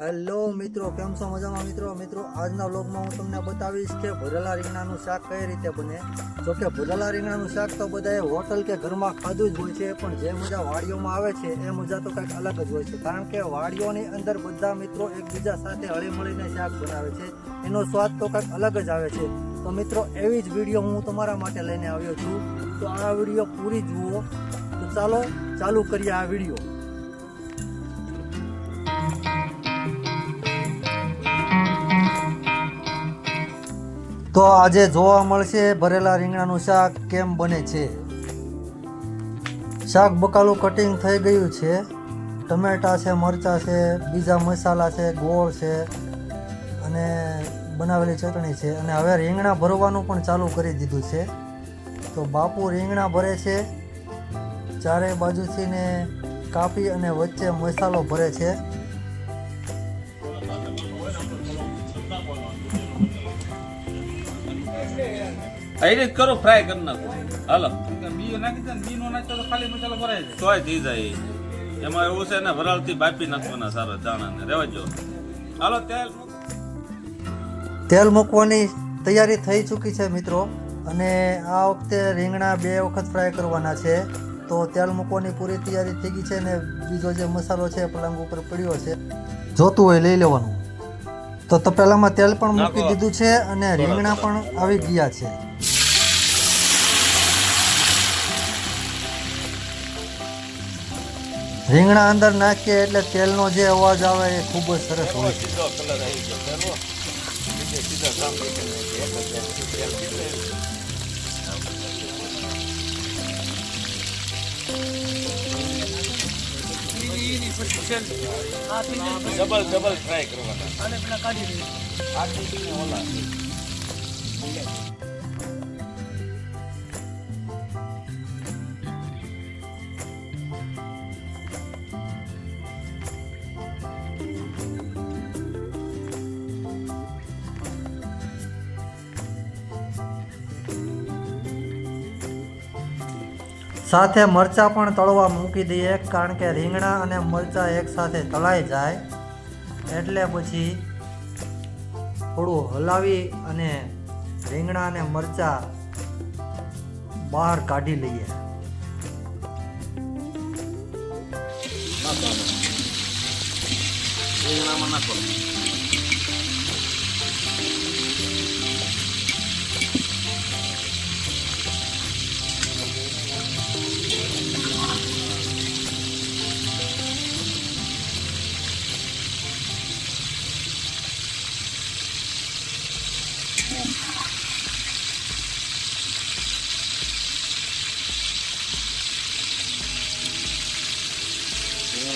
Hello મિત્રો, કેમ છો મજામાં મિત્રો? મિત્રો, આજના વ્લોગમાં હું તમને બતાવીશ કે ભરેલા રીંગણાનું શાક કઈ રીતે બને? જો કે ભરેલા રીંગણાનું શાક તો બધાએ હોટલ કે ઘરમાં ખાધું જ હોય છે, પણ જે મજા વાડીઓમાં આવે છે, એ મજા તો કંઈક અલગ જ હોય છે. કારણ કે વાડીઓની અંદર બધા મિત્રો એકબીજા સાથે હળી મળીને શાક બનાવે છે. એનો સ્વાદ તો કંઈક અલગ જ આવે છે. તો મિત્રો, એવી જ વીડિયો હું તમારા માટે લઈને આવ્યો છું. તો આ વીડિયો પૂરી જુઓ. તો ચાલો, ચાલુ કરીએ આ વીડિયો. તો આજે જોવા મળશે ભરેલા રીંગણાનું શાક કેમ બને છે? શાક બકાલું કટિંગ થઈ ગયું છે. ટમેટા છે, મરચાં છે, બીજા મસાલા છે, ગોળ છે અને બનાવેલી ચટણી છે. અને હવે રીંગણા ભરવાનું પણ ચાલુ કરી દીધું છે. તો બાપુ રીંગણા ભરે છે. ચારે બાજુથી ને કાપી અને વચ્ચે મસાલો ભરે છે. આ રીતે કરો ફ્રાય કરી નાખો. હાલો. બીજો નાખી દે ને બીનો નાખતો તો ખાલી મસાલો ભરાય જાય. તોય થઈ જાય. એમાં એવું છે ને વરાળથી બાફી નાખવાના સારા દાણાને રહેવા જો હાલો તેલ તેલ મૂકવાની તૈયારી થઈ ચૂકી છે મિત્રો. અને આ વખતે રીંગણા બે વખત ફ્રાય કરવાના છે. તો તેલ મૂકવાની પૂરી તૈયારી થઈ ગઈ છે ને બીજો જે મસાલો છે પલંગ ઉપર પડ્યો છે. જોતું હોય લઈ લેવાનું. તો તપેલામાં તેલ પણ મૂકી દીધું છે અને રીંગણા પણ આવી ગયા છે. રીંગણા અંદર નાખીએ એટલે તેલનો જે અવાજ આવે એ ખૂબ જ સરસ હોય છે. સીધો કલર આવી ગયો. ફેરવો. બીજે સીધા કામ નીકળી સાથે મરચાં પણ તળવા મૂકી દઈએ કારણ કે રીંગણા અને મરચાં એકસાથે તળાઈ જાય. એટલે પછી થોડું હલાવી અને રીંગણા અને મરચાં બહાર કાઢી લઈએ. રીંગણામાં નાખો.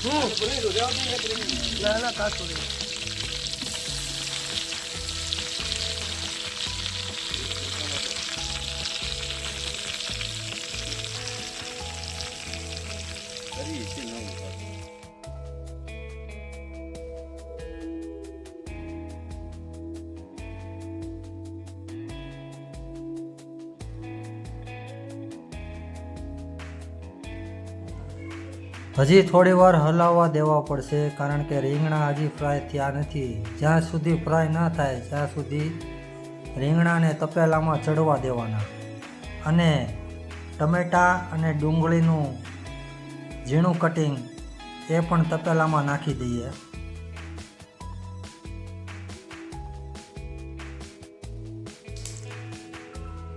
ફરી હજી થોડી વાર હલાવવા દેવા પડશે કારણ કે રીંગણા હજી ફ્રાય થયા નથી. જ્યાં સુધી ફ્રાય ના થાય, ત્યાં સુધી રીંગણાને તપેલામાં ચડવા દેવાના. અને ટમેટાં અને ડુંગળીનું ઝીણું કટિંગ એ પણ તપેલામાં નાખી દઈએ.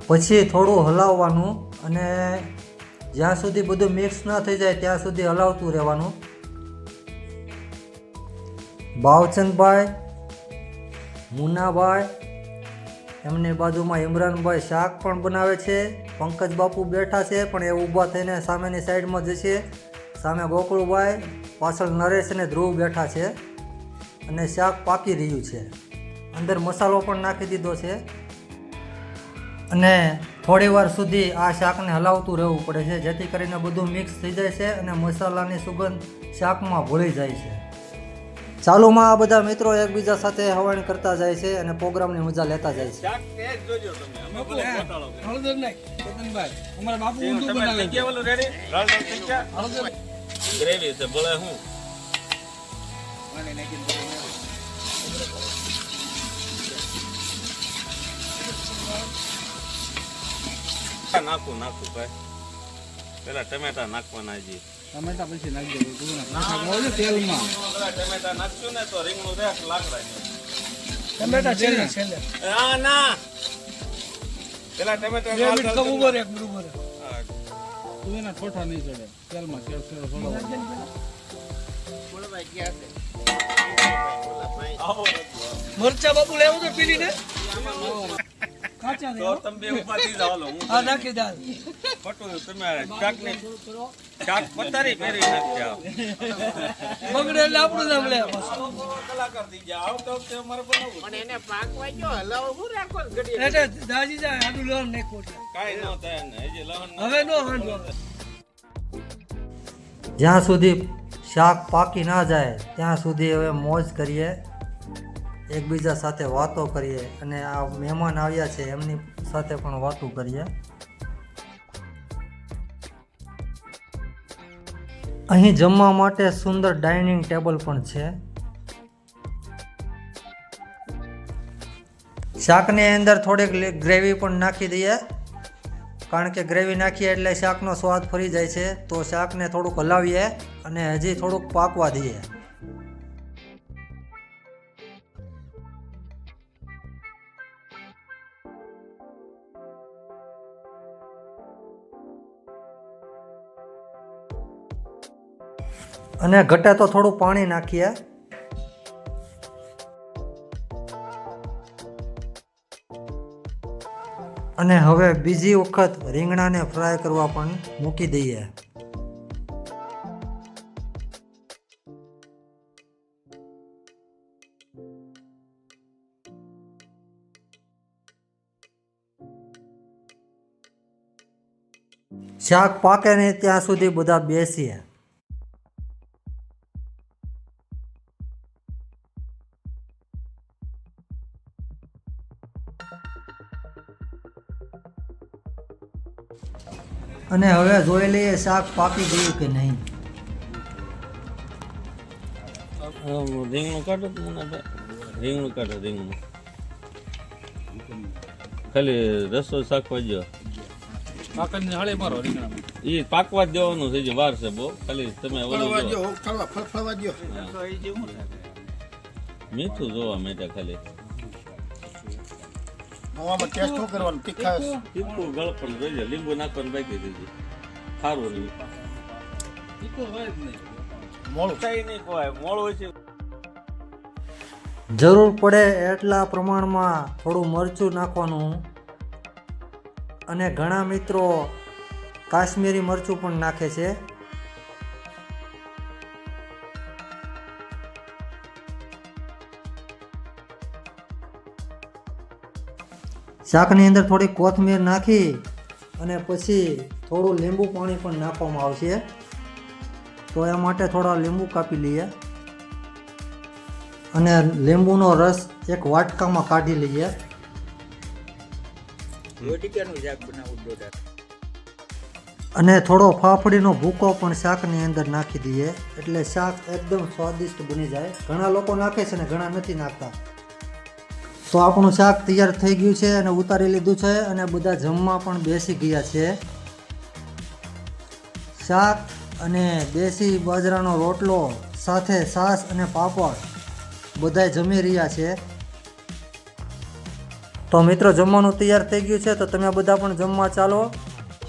પછી થોડું હલાવવાનું અને જ્યાં સુધી બધું મિક્સ ન થઈ જાય, ત્યાં સુધી હલાવતું રહેવાનું. ભાવચંદભાઈ મુનાભાઈ એમની બાજુમાં ઇમરાનભાઈ શાક પણ બનાવે છે. પંકજ બાપુ બેઠા છે, પણ એ ઊભા થઈને સામેની સાઈડમાં જશે. સામે ગોકુળભાઈ, પાછળ નરેશ અને ધ્રુવ બેઠા છે. અને શાક પાકી રહ્યું છે. અંદર મસાલો પણ નાખી દીધો છે. અને થોડી વાર સુધી આ શાકને હલાવતું રહેવું પડે છે જેથી કરીને બધું મિક્સ થઈ જાય છે અને મસાલાની સુગંધ શાકમાં ભૂલી જાય છે. ચાલુમાં આ બધા મિત્રો એકબીજા સાથે હવાણી કરતા જાય છે અને પ્રોગ્રામની મજા લેતા જાય છે. ભલે હું. પાણી નાખીને બધું નાખું નાખું ભાઈ. પેલા ટમેટા નાખવાના હજી. ટમેટા પછી નાખી દેવું તેલમાં. ટમેટા નાખશું ને તો રીંગણું રેખ લાકડા ટમેટા છેલ્લે છેલ્લે હા ના? પેલા ટમેટા. તું એના ઠોઠા નહીં ચડે. તેલમાં થોડો આવો. મરચા બાપુ લેવું તો પીલી ને? કાચા તો તમે બે ઊભા થઈ હું હા નાખી દાલ ખોટું તમે ચાક ને ચાક પતારી ફેરવી નાખ્યા બગડે એટલે આપણું નામ લે. કલાકાર થઈ ગયા. આવતા વખતે અમારે ગડી એટલે દાજી જાય આડું લોન નાખવું છે. કાંઈ ન થાય ને હજી લહણ હવે નો હાંડો જ્યાં સુધી શાક પાકી ના જાય ત્યાં સુધી હવે મોજ કરીએ. એકબીજા સાથે વાતો કરીએ અને આ મહેમાન આવ્યા છે, એમની સાથે પણ વાતો કરીએ. અહીં જમવા માટે સુંદર ડાઇનિંગ ટેબલ પણ છે. શાકની અંદર થોડીક ગ્રેવી પણ નાખી દઈએ. કારણ કે ગ્રેવી નાખીએ એટલે શાકનો સ્વાદ ફરી જાય છે. તો શાકને થોડુંક હલાવીએ અને હજી થોડુંક પાકવા દઈએ. અને ઘટે તો થોડું પાણી નાખીએ. અને હવે બીજી વખત રીંગણાને ફ્રાય કરવા પણ મૂકી દઈએ. શાક પાકે નહીં ત્યાં સુધી બધા બેસીએ. અને હવે જોઈ લઈએ શાક પાકી ગયું કે નહીં. રીંગણું કાઢો તો મને રીંગણું કાઢો રીંગણું. ખાલી રસો શાકવા જો કાકરની હળે મારો એ પાકવા જ દેવાનું છે જે વાર છે બહુ. ખાલી તમે ઓલું જો મીઠું જોવા માટે ખાલી. તીખું ગળપણ જોઈએ લીંબુ નાખવાનું બાકી દીધી સારું નહીં તીખું હોય જ નહીં. કઈ નહીં ખવાય મોળું હોય છે. જરૂર પડે એટલા પ્રમાણમાં થોડું મરચું નાખવાનું. અને ઘણા મિત્રો કાશ્મીરી મરચું પણ નાખે છે. શાકની અંદર થોડી કોથમીર નાખી અને પછી થોડું લીંબુ પાણી પણ નાખવામાં આવશે. તો એ માટે થોડા લીંબુ કાપી લઈએ. અને લીંબુનો રસ એક વાટકામાં કાઢી લઈએ. અને થોડો ફાફડીનો ભૂકો પણ શાકની અંદર નાખી દઈએ. એટલે શાક એકદમ સ્વાદિષ્ટ બની જાય. ઘણા લોકો નાખે છે ને ઘણા નથી નાખતા. તો આપણું શાક તૈયાર થઈ ગયું છે અને ઉતારી લીધું છે અને બધા જમવા પણ બેસી ગયા છે. શાક અને દેશી બાજરાનો રોટલો સાથે સાસ અને પાપડ બધાય જમી રહ્યા છે. તો મિત્રો, જમવાનું તૈયાર થઈ ગયું છે, તો તમે બધા પણ જમવા ચાલો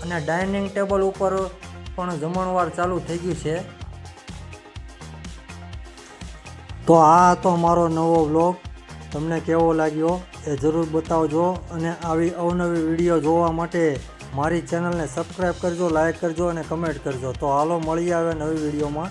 અને ડાઇનિંગ ટેબલ ઉપર પણ જમણવાર ચાલુ થઈ ગયું છે. તો આ હતો મારો નવો વ્લોગ. તમને કેવો લાગ્યો એ જરૂર બતાવજો અને આવી અવનવી વીડિયો જોવા માટે મારી ચેનલને સબસ્ક્રાઈબ કરજો લાઈક કરજો અને કમેન્ટ કરજો. તો હાલો મળી આવે નવી વિડીયોમાં.